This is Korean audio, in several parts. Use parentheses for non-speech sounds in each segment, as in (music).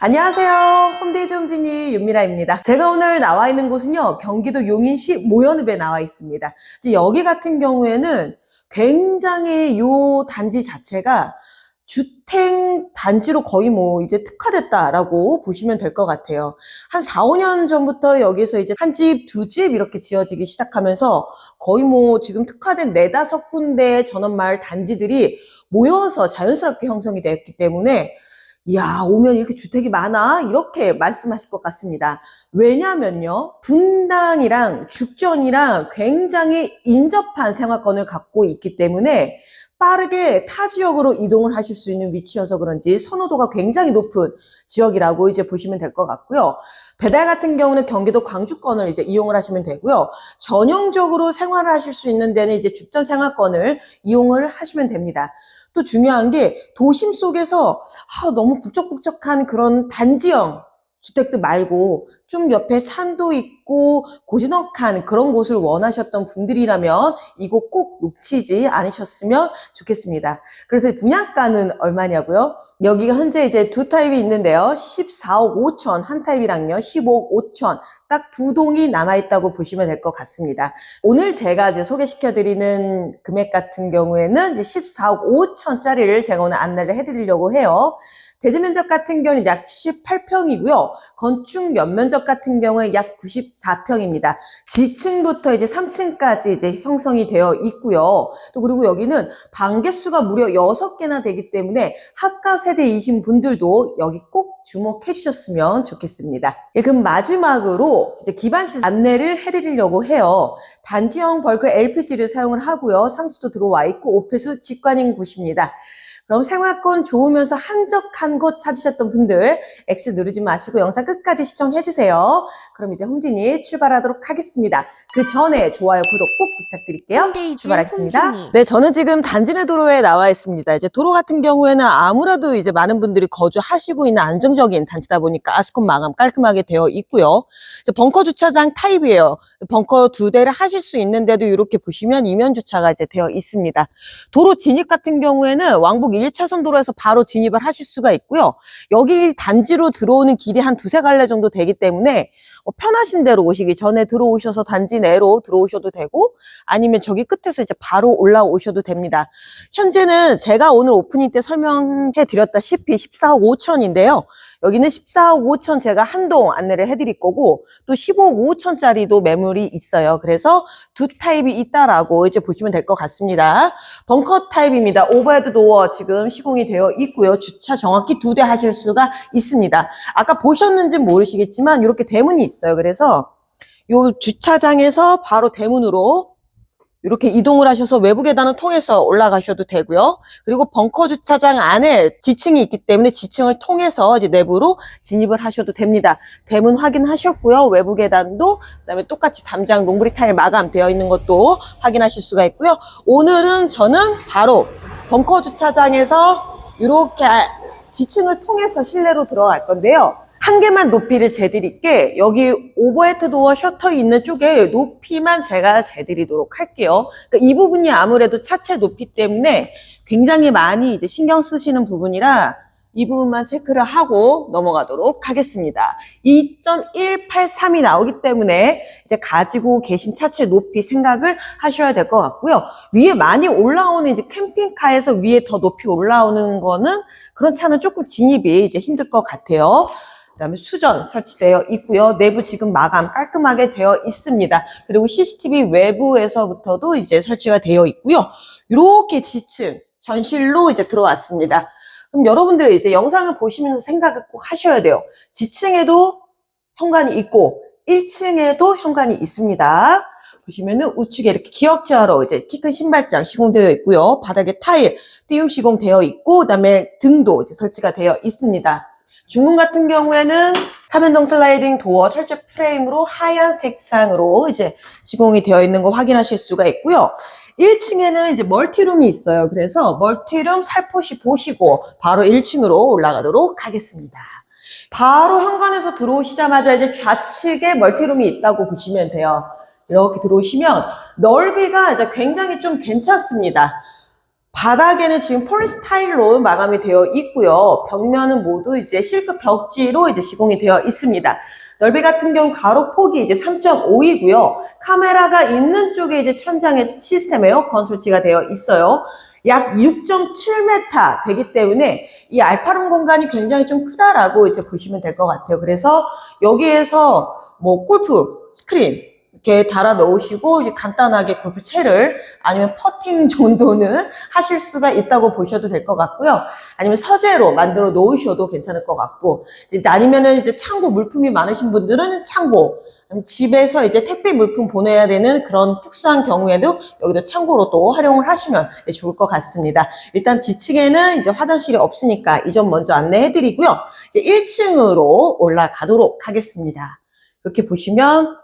안녕하세요. 홈데이즈 홈진이 윤미라입니다. 제가 오늘 나와 있는 곳은요, 경기도 용인시 모현읍에 나와 있습니다. 여기 같은 경우에는 굉장히 요 단지 자체가 주택 단지로 거의 뭐 이제 특화됐다라고 보시면 될 것 같아요. 한 4, 5년 전부터 여기서 이제 한 집, 두 집 이렇게 지어지기 시작하면서 거의 뭐 지금 특화된 네다섯 군데의 전원마을 단지들이 모여서 자연스럽게 형성이 되었기 때문에 이 야, 오면 이렇게 주택이 많아? 이렇게 말씀하실 것 같습니다. 왜냐면요, 분당이랑 죽전이랑 굉장히 인접한 생활권을 갖고 있기 때문에 빠르게 타 지역으로 이동을 하실 수 있는 위치여서 그런지 선호도가 굉장히 높은 지역이라고 이제 보시면 될 것 같고요. 배달 같은 경우는 경기도 광주권을 이제 이용을 하시면 되고요. 전용적으로 생활을 하실 수 있는 데는 이제 죽전 생활권을 이용을 하시면 됩니다. 또 중요한 게 도심 속에서 아, 너무 북적북적한 그런 단지형 주택들 말고 좀 옆에 산도 있고 고즈넉한 그런 곳을 원하셨던 분들이라면 이곳 꼭 놓치지 않으셨으면 좋겠습니다. 그래서 분양가는 얼마냐고요? 여기가 현재 이제 두 타입이 있는데요. 14억 5천 한 타입이랑요. 15억 5천 딱 두 동이 남아있다고 보시면 될 것 같습니다. 오늘 제가 이제 소개시켜드리는 금액 같은 경우에는 이제 14억 5천짜리를 제가 오늘 안내를 해드리려고 해요. 대지 면적 같은 경우는 약 78평이고요. 건축 연면적 같은 경우에 약 94평입니다. 지층부터 이제 3층까지 이제 형성이 되어 있고요. 또 그리고 여기는 방 개수가 무려 6개나 되기 때문에 합가 세대이신 분들도 여기 꼭 주목해 주셨으면 좋겠습니다. 예, 그럼 마지막으로 이제 기반시 안내를 해드리려고 해요. 단지형 벌크 LPG를 사용을 하고요. 상수도 들어와 있고 오폐수 직관인 곳입니다. 그럼 생활권 좋으면서 한적한 곳 찾으셨던 분들 X 누르지 마시고 영상 끝까지 시청해 주세요. 그럼 이제 홈진이 출발하도록 하겠습니다. 그 전에 좋아요, 구독 꼭 부탁드릴게요. 출발하겠습니다. 홈진이. 네, 저는 지금 단지내 도로에 나와 있습니다. 이제 도로 같은 경우에는 아무래도 이제 많은 분들이 거주하시고 있는 안정적인 단지다 보니까 아스콘 마감 깔끔하게 되어 있고요. 이제 벙커 주차장 타입이에요. 벙커 두 대를 하실 수 있는데도 이렇게 보시면 이면 주차가 이제 되어 있습니다. 도로 진입 같은 경우에는 왕복 1차선 도로에서 바로 진입을 하실 수가 있고요. 여기 단지로 들어오는 길이 한 두세 갈래 정도 되기 때문에 어, 편하신 대로 오시기 전에 들어오셔서 단지 내로 들어오셔도 되고 아니면 저기 끝에서 이제 바로 올라오셔도 됩니다. 현재는 제가 오늘 오프닝 때 설명해 드렸다시피 14억 5천인데요. 여기는 14억 5천 제가 한동 안내를 해드릴 거고 또 15억 5천짜리도 매물이 있어요. 그래서 두 타입이 있다라고 이제 보시면 될 것 같습니다. 벙커 타입입니다. 오버헤드 도어 지금 시공이 되어 있고요. 주차 정확히 두 대 하실 수가 있습니다. 아까 보셨는지 모르시겠지만 이렇게 대문이 있어요. 그래서 요 주차장에서 바로 대문으로 이렇게 이동을 하셔서 외부 계단을 통해서 올라가셔도 되고요. 그리고 벙커 주차장 안에 지층이 있기 때문에 지층을 통해서 이제 내부로 진입을 하셔도 됩니다. 대문 확인하셨고요. 외부 계단도 그다음에 똑같이 담장 롱브리 타일 마감되어 있는 것도 확인하실 수가 있고요. 오늘은 저는 바로 벙커 주차장에서 이렇게 지층을 통해서 실내로 들어갈 건데요. 한 개만 높이를 재드릴게 여기 오버헤드 도어 셔터 있는 쪽에 높이만 제가 재드리도록 할게요. 그러니까 이 부분이 아무래도 차체 높이 때문에 굉장히 많이 이제 신경 쓰시는 부분이라 이 부분만 체크를 하고 넘어가도록 하겠습니다. 2.183이 나오기 때문에 이제 가지고 계신 차체 높이 생각을 하셔야 될 것 같고요. 위에 많이 올라오는 이제 캠핑카에서 위에 더 높이 올라오는 거는 그런 차는 조금 진입이 이제 힘들 것 같아요. 그다음에 수전 설치되어 있고요. 내부 지금 마감 깔끔하게 되어 있습니다. 그리고 CCTV 외부에서부터도 이제 설치가 되어 있고요. 이렇게 지층 전실로 이제 들어왔습니다. 그럼 여러분들 이제 영상을 보시면서 생각을 꼭 하셔야 돼요. 지층에도 현관이 있고 1층에도 현관이 있습니다. 보시면은 우측에 이렇게 기역자로 이제 키 큰 신발장 시공되어 있고요. 바닥에 타일 띄움 시공되어 있고 그다음에 등도 이제 설치가 되어 있습니다. 중문 같은 경우에는 삼연동 슬라이딩 도어 철제 프레임으로 하얀 색상으로 이제 시공이 되어 있는 거 확인하실 수가 있고요. 1층에는 이제 멀티룸이 있어요. 그래서 멀티룸 살포시 보시고 바로 1층으로 올라가도록 하겠습니다. 바로 현관에서 들어오시자마자 이제 좌측에 멀티룸이 있다고 보시면 돼요. 이렇게 들어오시면 넓이가 이제 굉장히 좀 괜찮습니다. 바닥에는 지금 폴리스타일로 마감이 되어 있고요. 벽면은 모두 이제 실크 벽지로 이제 시공이 되어 있습니다. 넓이 같은 경우 가로 폭이 이제 3.5이고요. 카메라가 있는 쪽에 이제 천장에 시스템 에어컨 설치가 되어 있어요. 약 6.7m 되기 때문에 이 알파룸 공간이 굉장히 좀 크다라고 이제 보시면 될 것 같아요. 그래서 여기에서 뭐 골프 스크린 이렇게 달아 놓으시고 이제 간단하게 골프 채를 아니면 퍼팅 정도는 (laughs) 하실 수가 있다고 보셔도 될 것 같고요. 아니면 서재로 만들어 놓으셔도 괜찮을 것 같고 아니면은 이제 창고 물품이 많으신 분들은 창고 집에서 이제 택배 물품 보내야 되는 그런 특수한 경우에도 여기도 창고로 또 활용을 하시면 네, 좋을 것 같습니다. 일단 지층에는 이제 화장실이 없으니까 이 점 먼저 안내해 드리고요. 이제 1층으로 올라가도록 하겠습니다. 이렇게 보시면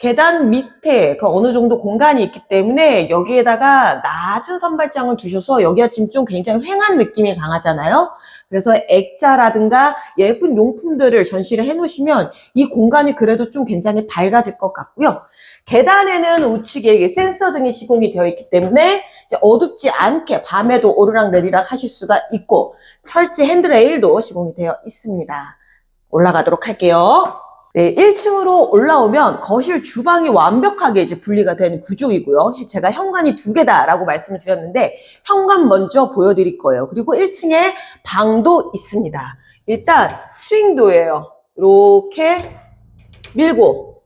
계단 밑에 그 어느 정도 공간이 있기 때문에 여기에다가 낮은 선발장을 두셔서 여기가 지금 좀 굉장히 휑한 느낌이 강하잖아요. 그래서 액자라든가 예쁜 용품들을 전시를 해 놓으시면 이 공간이 그래도 좀 굉장히 밝아질 것 같고요. 계단에는 우측에 센서 등이 시공이 되어 있기 때문에 어둡지 않게 밤에도 오르락 내리락 하실 수가 있고 철제 핸드레일도 시공이 되어 있습니다. 올라가도록 할게요. 네, 1층으로 올라오면 거실 주방이 완벽하게 이제 분리가 된 구조이고요. 제가 현관이 두 개다라고 말씀을 드렸는데 현관 먼저 보여드릴 거예요. 그리고 1층에 방도 있습니다. 일단 스윙도예요. 이렇게 밀고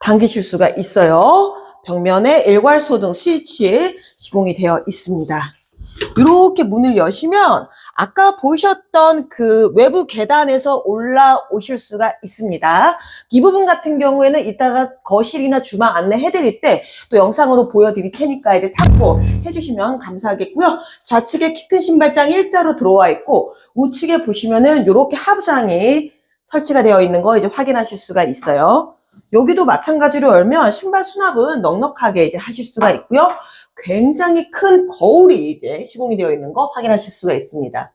당기실 수가 있어요. 벽면에 일괄소등 스위치 시공이 되어 있습니다. 이렇게 문을 여시면 아까 보셨던 그 외부 계단에서 올라오실 수가 있습니다. 이 부분 같은 경우에는 이따가 거실이나 주방 안내해 드릴 때 또 영상으로 보여드릴 테니까 이제 참고 해주시면 감사하겠고요. 좌측에 키 큰 신발장 일자로 들어와 있고 우측에 보시면은 이렇게 하부장이 설치가 되어 있는 거 이제 확인하실 수가 있어요. 여기도 마찬가지로 열면 신발 수납은 넉넉하게 이제 하실 수가 있고요. 굉장히 큰 거울이 이제 시공이 되어 있는 거 확인하실 수가 있습니다.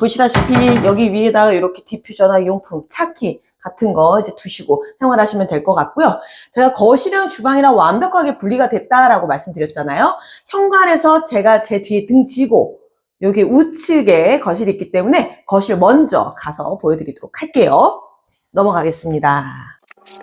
보시다시피 여기 위에다가 이렇게 디퓨저나 용품, 차키 같은 거 이제 두시고 생활하시면 될 것 같고요. 제가 거실이랑 주방이랑 완벽하게 분리가 됐다라고 말씀드렸잖아요. 현관에서 제가 제 뒤에 등 지고 여기 우측에 거실이 있기 때문에 거실 먼저 가서 보여드리도록 할게요. 넘어가겠습니다.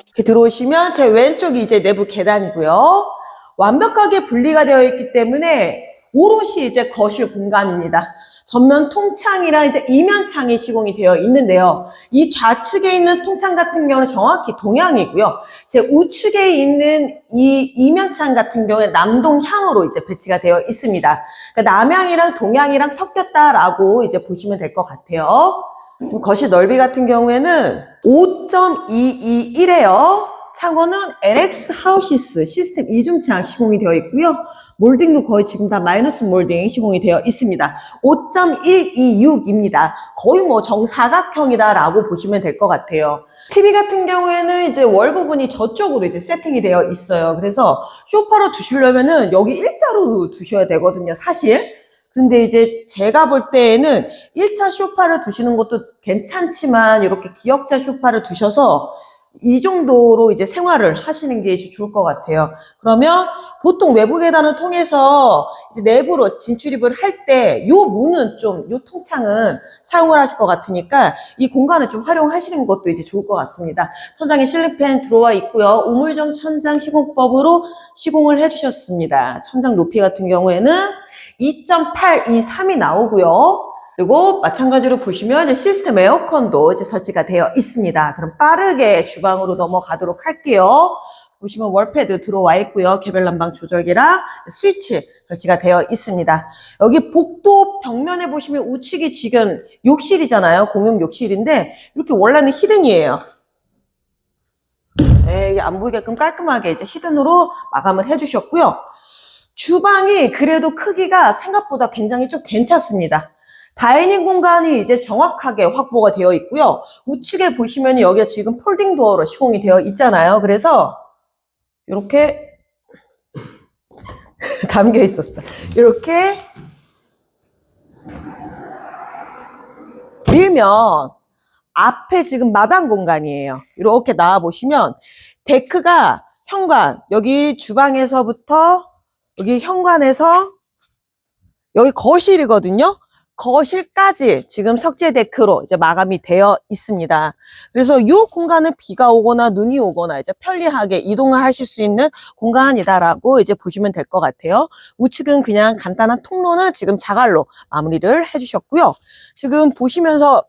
이렇게 들어오시면 제 왼쪽이 이제 내부 계단이고요. 완벽하게 분리가 되어 있기 때문에 오롯이 이제 거실 공간입니다. 전면 통창이랑 이제 이면창이 시공이 되어 있는데요. 이 좌측에 있는 통창 같은 경우는 정확히 동향이고요. 제 우측에 있는 이 이면창 같은 경우에 남동향으로 이제 배치가 되어 있습니다. 그러니까 남향이랑 동향이랑 섞였다라고 이제 보시면 될 것 같아요. 지금 거실 넓이 같은 경우에는 5.221이에요. 창호는 LX 하우시스 시스템 이중창 시공이 되어 있고요. 몰딩도 거의 지금 다 마이너스 몰딩 시공이 되어 있습니다. 5.126입니다. 거의 뭐 정사각형이다라고 보시면 될 것 같아요. TV 같은 경우에는 이제 월 부분이 저쪽으로 이제 세팅이 되어 있어요. 그래서 쇼파로 두시려면은 여기 일자로 두셔야 되거든요, 사실. 근데 이제 제가 볼 때에는 1차 쇼파를 두시는 것도 괜찮지만 이렇게 기역자 쇼파를 두셔서 이 정도로 이제 생활을 하시는 게 좋을 것 같아요. 그러면 보통 외부 계단을 통해서 이제 내부로 진출입을 할 때 요 문은 좀, 요 통창은 사용을 하실 것 같으니까 이 공간을 좀 활용하시는 것도 이제 좋을 것 같습니다. 천장에 실리팬 들어와 있고요. 우물정 천장 시공법으로 시공을 해주셨습니다. 천장 높이 같은 경우에는 2.823이 나오고요. 그리고 마찬가지로 보시면 이제 시스템 에어컨도 이제 설치가 되어 있습니다. 그럼 빠르게 주방으로 넘어가도록 할게요. 보시면 월패드 들어와 있고요. 개별 난방 조절기랑 스위치 설치가 되어 있습니다. 여기 복도 벽면에 보시면 우측이 지금 욕실이잖아요. 공용 욕실인데 이렇게 원래는 히든이에요. 네, 안 보이게끔 깔끔하게 이제 히든으로 마감을 해주셨고요. 주방이 그래도 크기가 생각보다 굉장히 좀 괜찮습니다. 다이닝 공간이 이제 정확하게 확보가 되어 있고요. 우측에 보시면 여기가 지금 폴딩 도어로 시공이 되어 있잖아요. 그래서 이렇게 (laughs) 잠겨 있었어. 이렇게 밀면 앞에 지금 마당 공간이에요. 이렇게 나와 보시면 데크가 현관 여기 주방에서부터 여기 현관에서 여기 거실이거든요. 거실까지 지금 석재 데크로 이제 마감이 되어 있습니다. 그래서 이 공간은 비가 오거나 눈이 오거나 이제 편리하게 이동을 하실 수 있는 공간이다라고 이제 보시면 될 것 같아요. 우측은 그냥 간단한 통로는 지금 자갈로 마무리를 해주셨고요. 지금 보시면서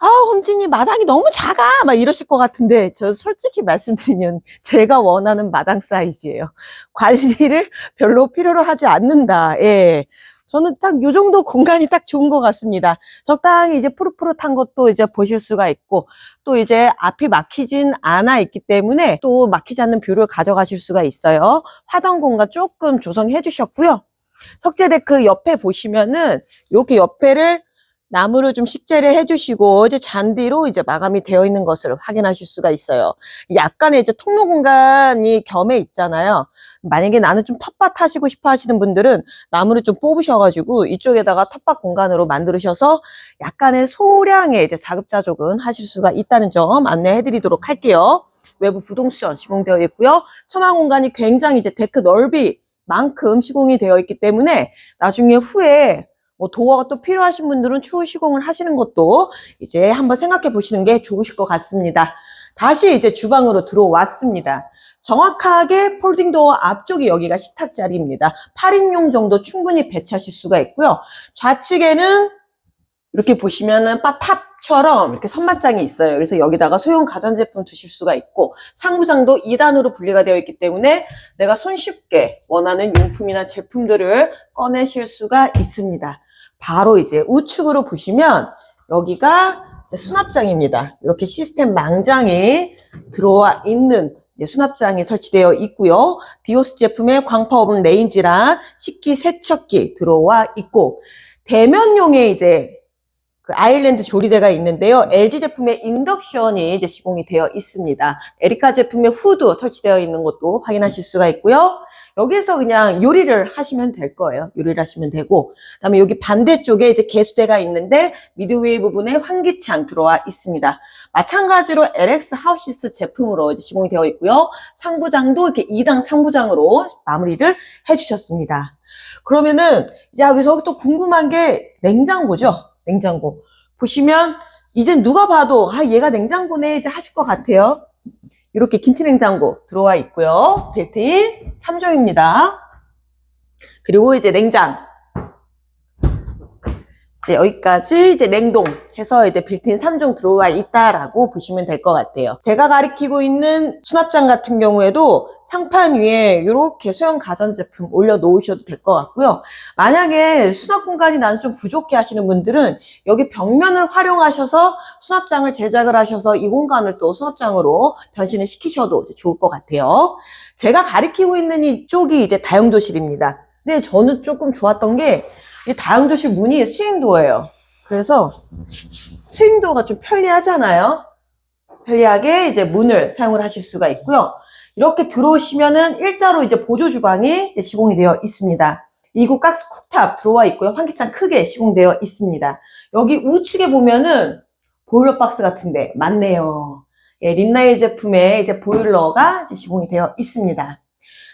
아, 홈진이 마당이 너무 작아! 막 이러실 것 같은데, 저 솔직히 말씀드리면 (laughs) 제가 원하는 마당 사이즈예요. 관리를 별로 필요로 하지 않는다. 예. 저는 딱 요 정도 공간이 딱 좋은 것 같습니다. 적당히 이제 푸릇푸릇한 것도 이제 보실 수가 있고, 또 이제 앞이 막히진 않아 있기 때문에 또 막히지 않는 뷰를 가져가실 수가 있어요. 화단 공간 조금 조성해 주셨고요. 석재 데크 옆에 보시면은, 이렇게 옆에를 나무를 좀 식재를 해주시고 이제 잔디로 이제 마감이 되어 있는 것을 확인하실 수가 있어요. 약간의 이제 통로 공간이 겸해 있잖아요. 만약에 나는 좀 텃밭 하시고 싶어 하시는 분들은 나무를 좀 뽑으셔가지고 이쪽에다가 텃밭 공간으로 만들으셔서 약간의 소량의 이제 자급자족은 하실 수가 있다는 점 안내해드리도록 할게요. 외부 부동션 시공되어 있고요. 처마 공간이 굉장히 이제 데크 넓이 만큼 시공이 되어 있기 때문에 나중에 후에 뭐 도어가 또 필요하신 분들은 추후 시공을 하시는 것도 이제 한번 생각해 보시는 게 좋으실 것 같습니다. 다시 이제 주방으로 들어왔습니다. 정확하게 폴딩 도어 앞쪽이 여기가 식탁 자리입니다. 8인용 정도 충분히 배치하실 수가 있고요. 좌측에는 이렇게 보시면은 바탑처럼 이렇게 선반장이 있어요. 그래서 여기다가 소형 가전제품 두실 수가 있고 상부장도 2단으로 분리가 되어 있기 때문에 내가 손쉽게 원하는 용품이나 제품들을 꺼내실 수가 있습니다. 바로 이제 우측으로 보시면 여기가 수납장입니다. 이렇게 시스템 망장이 들어와 있는 수납장이 설치되어 있고요. 디오스 제품의 광파 오븐 레인지랑 식기 세척기 들어와 있고 대면용의 이제 그 아일랜드 조리대가 있는데요. LG 제품의 인덕션이 이제 시공이 되어 있습니다. 에리카 제품의 후드 설치되어 있는 것도 확인하실 수가 있고요. 여기서 그냥 요리를 하시면 될 거예요. 요리를 하시면 되고, 그다음에 여기 반대쪽에 이제 개수대가 있는데 미드웨이 부분에 환기창 들어와 있습니다. 마찬가지로 LX 하우시스 제품으로 시공이 되어 있고요. 상부장도 이렇게 2당 상부장으로 마무리를 해주셨습니다. 그러면은 이제 여기서 또 궁금한 게 냉장고죠. 냉장고. 보시면 이제 누가 봐도 아 얘가 냉장고네 이제 하실 것 같아요. 이렇게 김치 냉장고 들어와 있고요. 빌트인 3종입니다. 그리고 이제 냉장. 이제 여기까지 이제 냉동 해서 이제 빌트인 3종 들어와 있다라고 보시면 될 것 같아요. 제가 가리키고 있는 수납장 같은 경우에도 상판 위에 이렇게 소형 가전제품 올려놓으셔도 될 것 같고요. 만약에 수납 공간이 나는 좀 부족해 하시는 분들은 여기 벽면을 활용하셔서 수납장을 제작을 하셔서 이 공간을 또 수납장으로 변신을 시키셔도 좋을 것 같아요. 제가 가리키고 있는 이쪽이 이제 다용도실입니다. 근데 저는 조금 좋았던 게 이 다용도실 문이 스윙도어예요. 그래서 스윙도어가 좀 편리하잖아요. 편리하게 이제 문을 사용을 하실 수가 있고요. 이렇게 들어오시면은 일자로 이제 보조 주방이 이제 시공이 되어 있습니다. 이구 가스 쿡탑 들어와 있고요. 환기창 크게 시공되어 있습니다. 여기 우측에 보면은 보일러 박스 같은데 많네요. 예, 린나이 제품의 이제 보일러가 이제 시공이 되어 있습니다.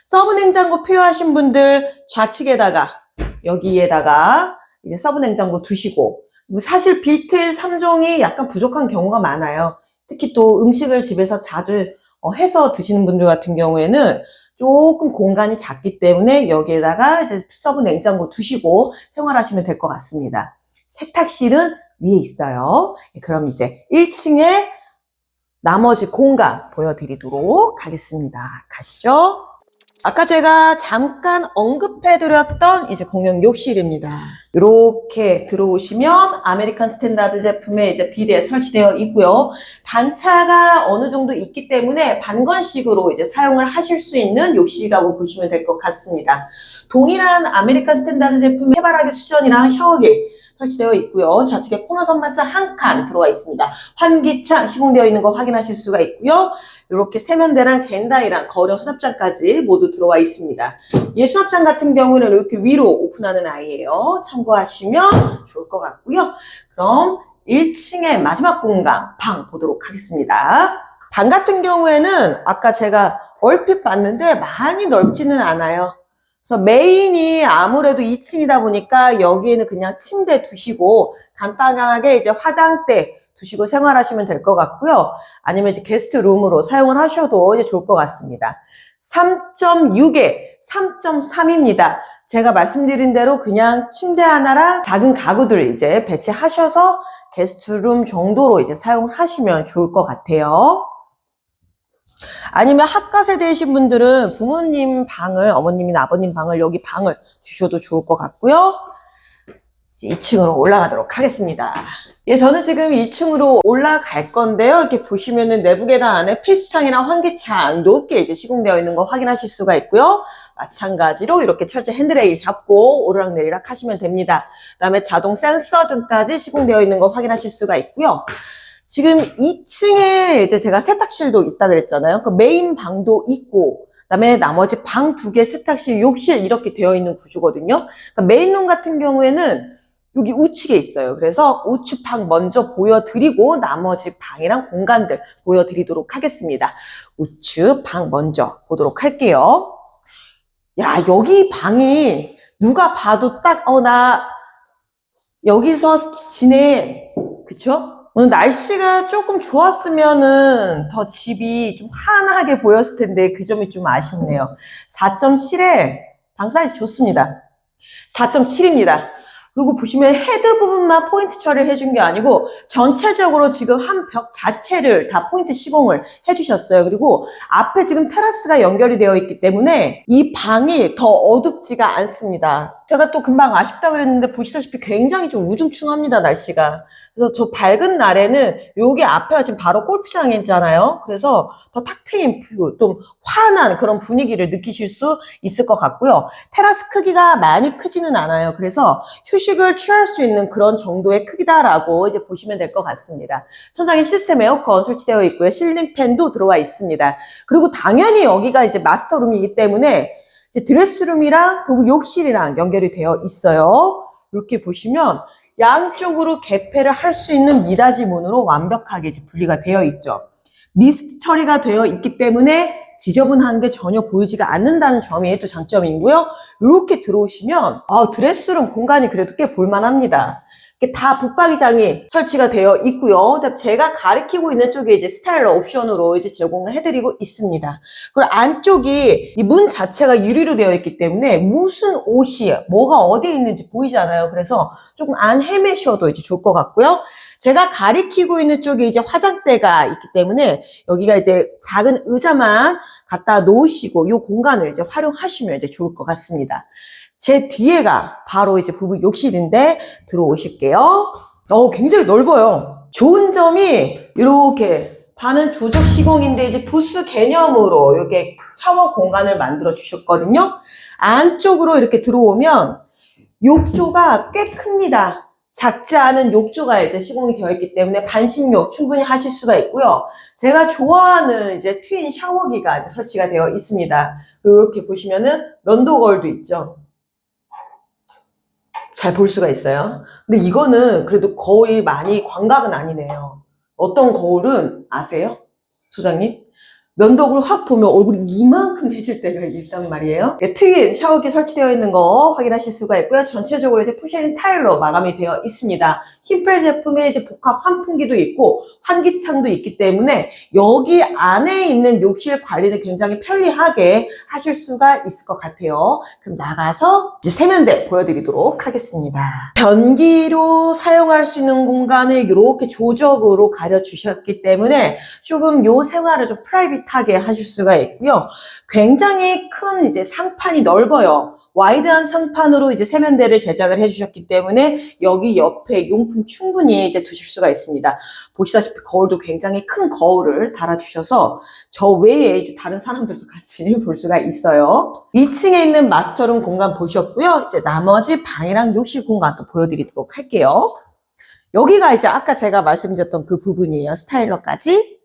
서브 냉장고 필요하신 분들 좌측에다가 여기에다가 이제 서브 냉장고 두시고 사실 빌트 3종이 약간 부족한 경우가 많아요. 특히 또 음식을 집에서 자주 어, 해서 드시는 분들 같은 경우에는 조금 공간이 작기 때문에 여기에다가 이제 서브 냉장고 두시고 생활하시면 될 것 같습니다. 세탁실은 위에 있어요. 그럼 이제 1층에 나머지 공간 보여드리도록 하겠습니다. 가시죠. 아까 제가 잠깐 언급해드렸던 이제 공용 욕실입니다. 이렇게 들어오시면 아메리칸 스탠다드 제품의 이제 비대 설치되어 있고요. 단차가 어느 정도 있기 때문에 반건식으로 이제 사용을 하실 수 있는 욕실이라고 보시면 될 것 같습니다. 동일한 아메리칸 스탠다드 제품의 해바라기 수전이랑 샤워기 설치되어 있고요. 좌측에 코너 선반장 한칸 들어와 있습니다. 환기창 시공되어 있는 거 확인하실 수가 있고요. 이렇게 세면대랑 젠다이랑 거령 수납장까지 모두 들어와 있습니다. 이 수납장 같은 경우는 이렇게 위로 오픈하는 아이예요. 참고하시면 좋을 것 같고요. 그럼 1층의 마지막 공간 방 보도록 하겠습니다. 방 같은 경우에는 아까 제가 얼핏 봤는데 많이 넓지는 않아요. 그래서 메인이 아무래도 2층이다 보니까 여기에는 그냥 침대 두시고 간단하게 이제 화장대 두시고 생활하시면 될 것 같고요. 아니면 이제 게스트 룸으로 사용을 하셔도 이제 좋을 것 같습니다. 3.6에 3.3입니다. 제가 말씀드린 대로 그냥 침대 하나랑 작은 가구들 이제 배치하셔서 게스트룸 정도로 이제 사용을 하시면 좋을 것 같아요. 아니면 학과 세대이신 분들은 부모님 방을, 어머님이나 아버님 방을, 여기 방을 주셔도 좋을 것 같고요. 이제 2층으로 올라가도록 하겠습니다. 예, 저는 지금 2층으로 올라갈 건데요. 이렇게 보시면은 내부 계단 안에 필수창이랑 환기창 높게 이제 시공되어 있는 거 확인하실 수가 있고요. 마찬가지로 이렇게 철제 핸드레일 잡고 오르락내리락 하시면 됩니다. 그 다음에 자동 센서 등까지 시공되어 있는 거 확인하실 수가 있고요. 지금 2층에 이제 제가 세탁실도 있다 그랬잖아요. 그 메인 방도 있고, 그다음에 나머지 방 두 개, 세탁실, 욕실 이렇게 되어 있는 구조거든요. 그러니까 메인룸 같은 경우에는 여기 우측에 있어요. 그래서 우측 방 먼저 보여드리고 나머지 방이랑 공간들 보여드리도록 하겠습니다. 우측 방 먼저 보도록 할게요. 야, 여기 방이 누가 봐도 딱, 어, 나 여기서 지내. 그쵸? 오늘 날씨가 조금 좋았으면은 더 집이 좀 환하게 보였을 텐데 그 점이 좀 아쉽네요. 4.7에 방 사이즈 좋습니다. 4.7입니다. 그리고 보시면 헤드 부분만 포인트 처리를 해준 게 아니고 전체적으로 지금 한 벽 자체를 다 포인트 시공을 해주셨어요. 그리고 앞에 지금 테라스가 연결이 되어 있기 때문에 이 방이 더 어둡지가 않습니다. 제가 또 금방 아쉽다 그랬는데 보시다시피 굉장히 좀 우중충합니다, 날씨가. 그래서 저 밝은 날에는 여기 앞에가 지금 바로 골프장이잖아요. 그래서 더 탁 트인, 뷰, 좀 환한 그런 분위기를 느끼실 수 있을 것 같고요. 테라스 크기가 많이 크지는 않아요. 그래서 휴식을 취할 수 있는 그런 정도의 크기다라고 이제 보시면 될 것 같습니다. 천장에 시스템 에어컨 설치되어 있고요. 실링 팬도 들어와 있습니다. 그리고 당연히 여기가 이제 마스터룸이기 때문에 이제 드레스룸이랑 그리고 욕실이랑 연결이 되어 있어요. 이렇게 보시면 양쪽으로 개폐를 할 수 있는 미닫이 문으로 완벽하게 분리가 되어 있죠. 미스트 처리가 되어 있기 때문에 지저분한 게 전혀 보이지가 않는다는 점이 또 장점이고요. 이렇게 들어오시면 아, 드레스룸 공간이 그래도 꽤 볼만합니다. 다 붙박이장이 설치가 되어 있고요. 제가 가리키고 있는 쪽에 이제 스타일러 옵션으로 이제 제공을 해드리고 있습니다. 그리고 안쪽이 이 문 자체가 유리로 되어 있기 때문에 무슨 옷이 뭐가 어디에 있는지 보이잖아요. 그래서 조금 안 헤매셔도 이제 좋을 것 같고요. 제가 가리키고 있는 쪽에 이제 화장대가 있기 때문에 여기가 이제 작은 의자만 갖다 놓으시고 이 공간을 이제 활용하시면 이제 좋을 것 같습니다. 제 뒤에가 바로 이제 부부 욕실인데 들어오실게요. 어, 굉장히 넓어요. 좋은 점이 이렇게 반은 조적 시공인데 이제 부스 개념으로 이렇게 샤워 공간을 만들어 주셨거든요. 안쪽으로 이렇게 들어오면 욕조가 꽤 큽니다. 작지 않은 욕조가 이제 시공이 되어 있기 때문에 반신욕 충분히 하실 수가 있고요. 제가 좋아하는 이제 트윈 샤워기가 이제 설치가 되어 있습니다. 이렇게 보시면은 면도 거울도 있죠. 잘 볼 수가 있어요. 근데 이거는 그래도 거의 많이 광각은 아니네요. 어떤 거울은 아세요? 소장님? 면도구를 확 보면 얼굴이 이만큼 해질 때가 있단 말이에요. 네, 트윈 샤워기 설치되어 있는 거 확인하실 수가 있고요. 전체적으로 이제 푸시린 타일로 마감이 되어 있습니다. 흰펠 제품에 이제 복합 환풍기도 있고 환기창도 있기 때문에 여기 안에 있는 욕실 관리는 굉장히 편리하게 하실 수가 있을 것 같아요. 그럼 나가서 이제 세면대 보여드리도록 하겠습니다. 변기로 사용할 수 있는 공간을 이렇게 조적으로 가려주셨기 때문에 조금 요 생활을 좀 프라이빗 하게 하실 수가 있고요. 굉장히 큰 이제 상판이 넓어요. 와이드한 상판으로 이제 세면대를 제작을 해주셨기 때문에 여기 옆에 용품 충분히 이제 두실 수가 있습니다. 보시다시피 거울도 굉장히 큰 거울을 달아주셔서 저 외에 이제 다른 사람들도 같이 (laughs) 볼 수가 있어요. 2층에 있는 마스터룸 공간 보셨고요. 이제 나머지 방이랑 욕실 공간도 보여드리도록 할게요. 여기가 이제 아까 제가 말씀드렸던 그 부분이에요. 스타일러까지.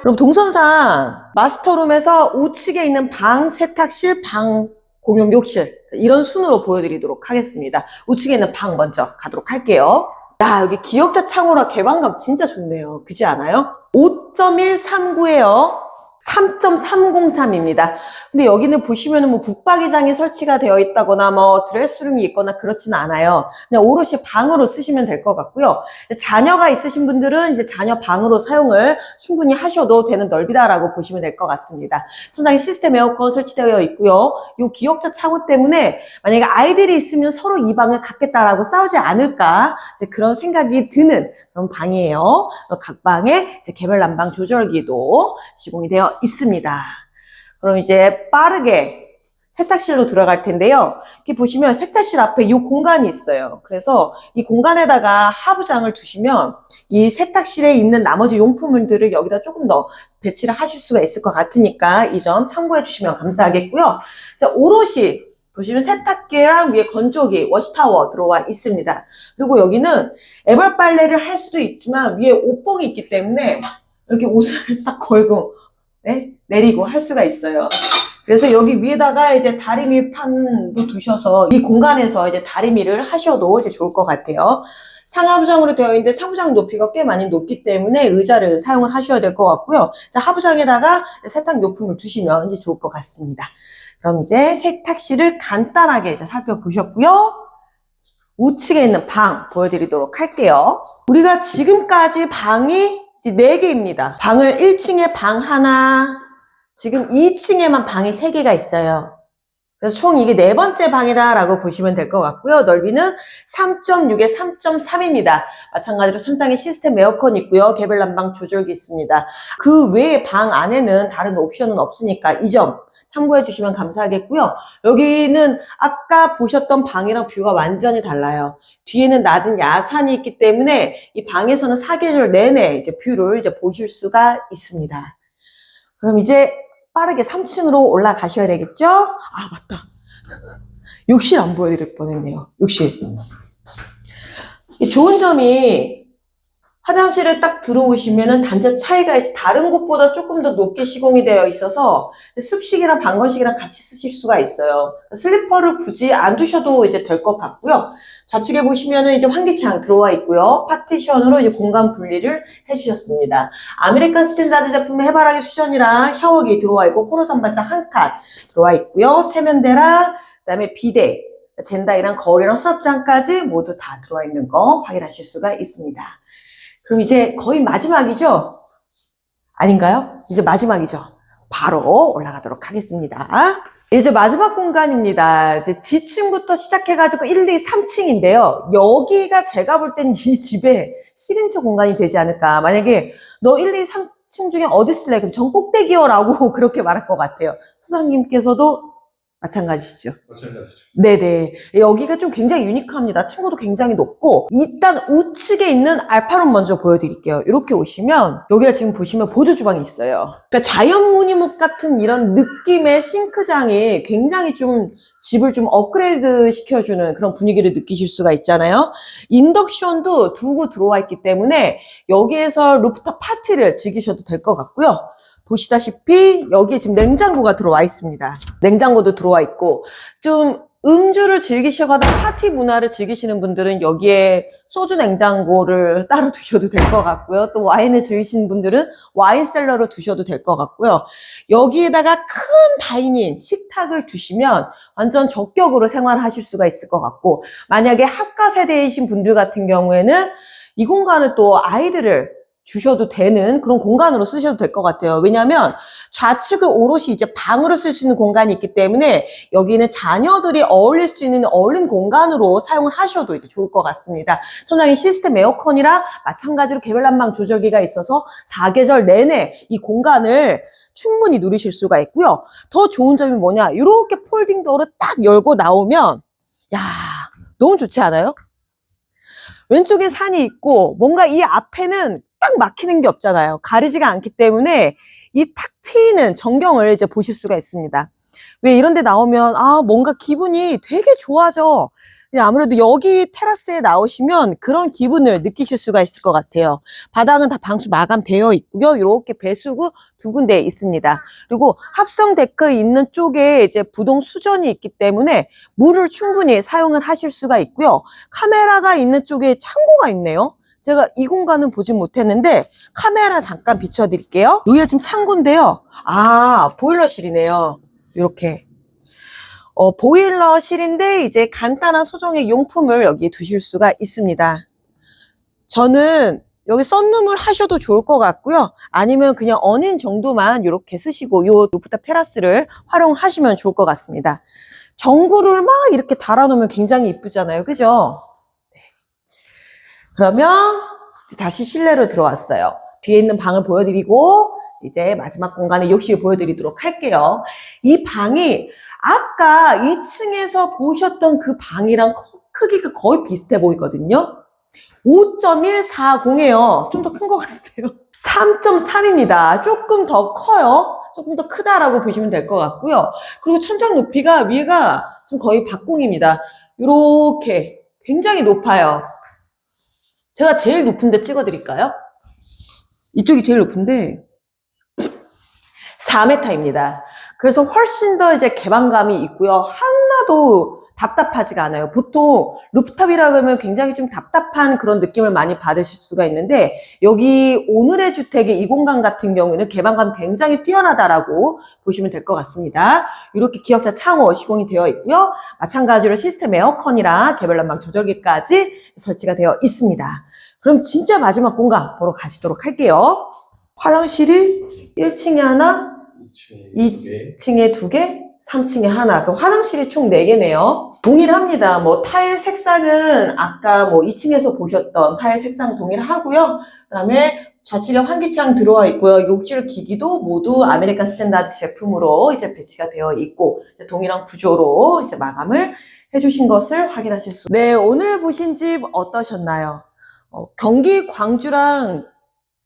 그럼 동선상 마스터룸에서 우측에 있는 방, 세탁실, 방, 공용 욕실 이런 순으로 보여드리도록 하겠습니다. 우측에 있는 방 먼저 가도록 할게요. 야 여기 기역자 창호라 개방감 진짜 좋네요. 그지 않아요? 5.139예요. 3.303입니다. 근데 여기는 보시면은 뭐 북박이장이 설치가 되어 있다거나 뭐 드레스룸이 있거나 그렇지는 않아요. 그냥 오롯이 방으로 쓰시면 될 것 같고요. 자녀가 있으신 분들은 이제 자녀 방으로 사용을 충분히 하셔도 되는 넓이다라고 보시면 될 것 같습니다. 천장에 시스템 에어컨 설치되어 있고요. 이 기역자 차고 때문에 만약에 아이들이 있으면 서로 이 방을 갖겠다라고 싸우지 않을까 이제 그런 생각이 드는 그런 방이에요. 각 방에 개별 난방 조절기도 시공이 되어 있습니다. 그럼 이제 빠르게 세탁실로 들어갈 텐데요. 이렇게 보시면 세탁실 앞에 이 공간이 있어요. 그래서 이 공간에다가 하부장을 두시면 이 세탁실에 있는 나머지 용품들을 여기다 조금 더 배치를 하실 수가 있을 것 같으니까 이 점 참고해 주시면 감사하겠고요. 자, 오롯이 보시면 세탁기랑 위에 건조기, 워시타워 들어와 있습니다. 그리고 여기는 애벌 빨래를 할 수도 있지만 위에 옷봉이 있기 때문에 이렇게 옷을 (laughs) 딱 걸고 네? 내리고 할 수가 있어요. 그래서 여기 위에다가 이제 다리미 판도 두셔서 이 공간에서 이제 다리미를 하셔도 이제 좋을 것 같아요. 상하부장으로 되어 있는데 상부장 높이가 꽤 많이 높기 때문에 의자를 사용을 하셔야 될 것 같고요. 자, 하부장에다가 세탁 용품을 두시면 이제 좋을 것 같습니다. 그럼 이제 세탁실을 간단하게 이제 살펴보셨고요. 우측에 있는 방 보여드리도록 할게요. 우리가 지금까지 방이 이제 4개입니다. 방을 1층에 방 하나, 지금 2층에만 방이 3개가 있어요. 그래서 총 이게 네 번째 방이다라고 보시면 될 것 같고요. 넓이는 3.6에 3.3입니다. 마찬가지로 천장에 시스템 에어컨 있고요. 개별 난방 조절기 있습니다. 그 외에 방 안에는 다른 옵션은 없으니까 이 점 참고해 주시면 감사하겠고요. 여기는 아까 보셨던 방이랑 뷰가 완전히 달라요. 뒤에는 낮은 야산이 있기 때문에 이 방에서는 사계절 내내 이제 뷰를 이제 보실 수가 있습니다. 그럼 이제 빠르게 3층으로 올라가셔야 되겠죠? 아, 맞다. 욕실 안 보여드릴 뻔했네요. 욕실. 이 좋은 점이 화장실을 딱 들어오시면은 단자 차이가 있어 다른 곳보다 조금 더 높게 시공이 되어 있어서 습식이랑 방건식이랑 같이 쓰실 수가 있어요. 슬리퍼를 굳이 안 두셔도 이제 될 것 같고요. 좌측에 보시면은 이제 환기창 들어와 있고요. 파티션으로 이제 공간 분리를 해주셨습니다. 아메리칸 스탠다드 제품의 해바라기 수전이랑 샤워기 들어와 있고 코너 선반장 한 칸 들어와 있고요. 세면대랑 그다음에 비데, 젠다이랑 거울이랑 수납장까지 모두 다 들어와 있는 거 확인하실 수가 있습니다. 그럼 이제 거의 마지막이죠? 아닌가요? 이제 마지막이죠. 바로 올라가도록 하겠습니다. 이제 마지막 공간입니다. 이제 지층부터 시작해가지고 1, 2, 3층인데요. 여기가 제가 볼 땐 이 집의 시그니처 공간이 되지 않을까. 만약에 너 1, 2, 3층 중에 어디 쓸래? 그럼 전 꼭대기요라고 (laughs) 그렇게 말할 것 같아요. 소장님께서도 마찬가지시죠. 마찬가지죠. 네네. 여기가 좀 굉장히 유니크합니다. 층고도 굉장히 높고, 일단 우측에 있는 알파룸 먼저 보여드릴게요. 이렇게 오시면, 여기가 지금 보시면 보조 주방이 있어요. 그러니까 자연 무늬목 같은 이런 느낌의 싱크장이 굉장히 좀 집을 좀 업그레이드 시켜주는 그런 분위기를 느끼실 수가 있잖아요. 인덕션도 두고 들어와 있기 때문에 여기에서 루프탑 파티를 즐기셔도 될 것 같고요. 보시다시피 여기에 지금 냉장고가 들어와 있습니다. 냉장고도 들어와 있고 좀 음주를 즐기시거나 파티 문화를 즐기시는 분들은 여기에 소주 냉장고를 (laughs) 따로 두셔도 될 것 같고요. 또 와인을 즐기시는 분들은 와인 셀러로 두셔도 될 것 같고요. 여기에다가 큰 다이닝, 식탁을 두시면 완전 적격으로 생활하실 수가 있을 것 같고 만약에 학과 세대이신 분들 같은 경우에는 이 공간을 또 아이들을 주셔도 되는 그런 공간으로 쓰셔도 될 것 같아요. 왜냐하면 좌측을 오롯이 이제 방으로 쓸 수 있는 공간이 있기 때문에 여기는 자녀들이 어울릴 수 있는 어울림 공간으로 사용을 하셔도 이제 좋을 것 같습니다. 천장에 시스템 에어컨이랑 마찬가지로 개별 난방 조절기가 있어서 사계절 내내 이 공간을 충분히 누리실 수가 있고요. 더 좋은 점이 뭐냐? 이렇게 폴딩 도어를 딱 열고 나오면 야 너무 좋지 않아요? 왼쪽에 산이 있고 뭔가 이 앞에는 딱 막히는 게 없잖아요. 가리지가 않기 때문에 이 탁 트이는 전경을 이제 보실 수가 있습니다. 왜 이런 데 나오면 아 뭔가 기분이 되게 좋아져. 아무래도 여기 테라스에 나오시면 그런 기분을 느끼실 수가 있을 것 같아요. 바닥은 다 방수 마감되어 있고요. 이렇게 배수구 두 군데 있습니다. 그리고 합성 데크 있는 쪽에 이제 부동 수전이 있기 때문에 물을 충분히 사용을 하실 수가 있고요. 카메라가 있는 쪽에 창고가 있네요. 제가 이 공간은 보진 못했는데 카메라 잠깐 비춰드릴게요. 여기가 지금 창고인데요. 아, 보일러실이네요. 이렇게. 어, 보일러실인데 이제 간단한 소정의 용품을 여기에 두실 수가 있습니다. 저는 여기 썬룸을 하셔도 좋을 것 같고요. 아니면 그냥 어닝 정도만 이렇게 쓰시고 요 루프탑 테라스를 활용하시면 좋을 것 같습니다. 전구를 막 이렇게 달아놓으면 굉장히 이쁘잖아요. 그죠? 네. 그러면 다시 실내로 들어왔어요. 뒤에 있는 방을 보여드리고 이제 마지막 공간에 욕실 보여드리도록 할게요. 이 방이 아까 2층에서 보셨던 그 방이랑 커- 크기가 거의 비슷해 보이거든요. 5.140이에요. 좀 더 큰 것 같아요. (laughs) 3.3입니다. 조금 더 커요. 조금 더 크다라고 보시면 될 것 같고요. 그리고 천장 높이가 위가 좀 거의 박공입니다. 이렇게 굉장히 높아요. 제가 제일 높은데 찍어드릴까요? 이쪽이 제일 높은데 4m입니다. 그래서 훨씬 더 이제 개방감이 있고요. 하나도 답답하지가 않아요. 보통 루프탑이라 그러면 굉장히 좀 답답한 그런 느낌을 많이 받으실 수가 있는데 여기 오늘의 주택의 이 공간 같은 경우는 개방감 굉장히 뛰어나다라고 보시면 될 것 같습니다. 이렇게 기역자 창호 시공이 되어 있고요. 마찬가지로 시스템 에어컨이랑 개별 난방 조절기까지 설치가 되어 있습니다. 그럼 진짜 마지막 공간 보러 가시도록 할게요. 화장실이 1층에 하나, 2층에 2층에 두 개, 3층에 하나. 그 화장실이 총 4개네요. 동일합니다. 뭐 타일 색상은 아까 뭐 2층에서 보셨던 타일 색상 동일하고요. 그다음에 좌측에 환기창 들어와 있고요. 욕실 기기도 모두 아메리칸 스탠다드 제품으로 이제 배치가 되어 있고 동일한 구조로 이제 마감을 해주신 것을 확인하실 수. 네, 오늘 보신 집 어떠셨나요? 어, 경기 광주랑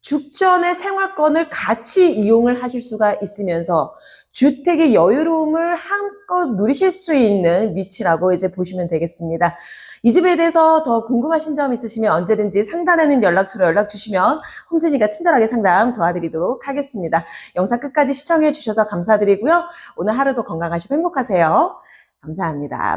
죽전의 생활권을 같이 이용을 하실 수가 있으면서 주택의 여유로움을 한껏 누리실 수 있는 위치라고 이제 보시면 되겠습니다. 이 집에 대해서 더 궁금하신 점 있으시면 언제든지 상단에 는 연락처로 연락 주시면 홈진이가 친절하게 상담 도와드리도록 하겠습니다. 영상 끝까지 시청해 주셔서 감사드리고요. 오늘 하루도 건강하시고 행복하세요. 감사합니다.